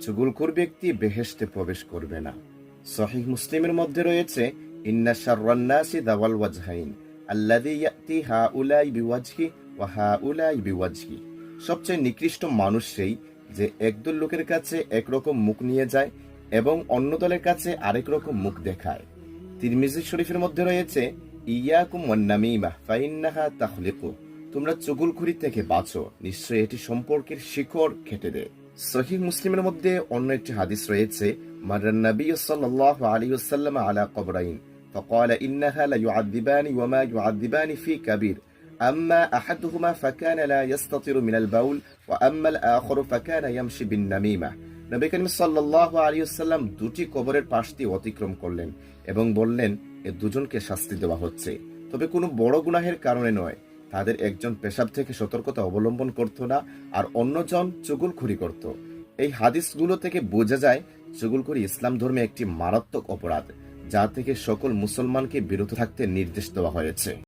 চুগুলখোর ব্যক্তি বেহেশতে প্রবেশ করবে না। সহিহ মুসলিমের মধ্যে রয়েছে দাওয়াল ওয়াজহাইন সবচেয়ে নিকৃষ্ট মানুষ সেই যে একদল লোকের কাছে একরকম মুখ নিয়ে যায় এবং অন্য দলের কাছে আরেক রকম মুখ দেখায়। তিরমিজি শরীফের মধ্যে রয়েছে, ইয়াকুম ওয়ান্নামিমা ফাইন্নাহা তাখলিকু। তোমরা চুগুলখুরি থেকে বাঁচো নিশ্চয়ই এটি সম্পর্কের শিকড় কেটে দেয় সহিহ মুসলিমের মধ্যে অন্য একটি হাদিস রয়েছে মারান নবী সাল্লাল্লাহু আলাইহি ওয়াসাল্লাম আলা কবরাইন فقال إنها ليعذبان وما يعذبان في كبير أما أحدهما فكان لا يستطر من البول وأما الآخر فكان يمشي بالنميمة নবী করিম সাল্লাল্লাহু আলাইহি ওয়াসাল্লাম দুটি কবরের পাশ দিয়ে অতিক্রম করলেন এবং বললেন এ দুজনকে শাস্তি দেওয়া হচ্ছে তবে কোনো বড় গুনাহের কারণে নয় তাদের একজন পেশাব থেকে সতর্কতা অবলম্বন করত না আর অন্যজন চুগুলখুরি করত। এই হাদিসগুলো থেকে বোঝা যায়, চুগুলখুরি ইসলাম ধর্মে একটি মারাত্মক অপরাধ, যা থেকে সকল মুসলমানকে বিরত থাকতে নির্দেশ দেওয়া হয়েছে।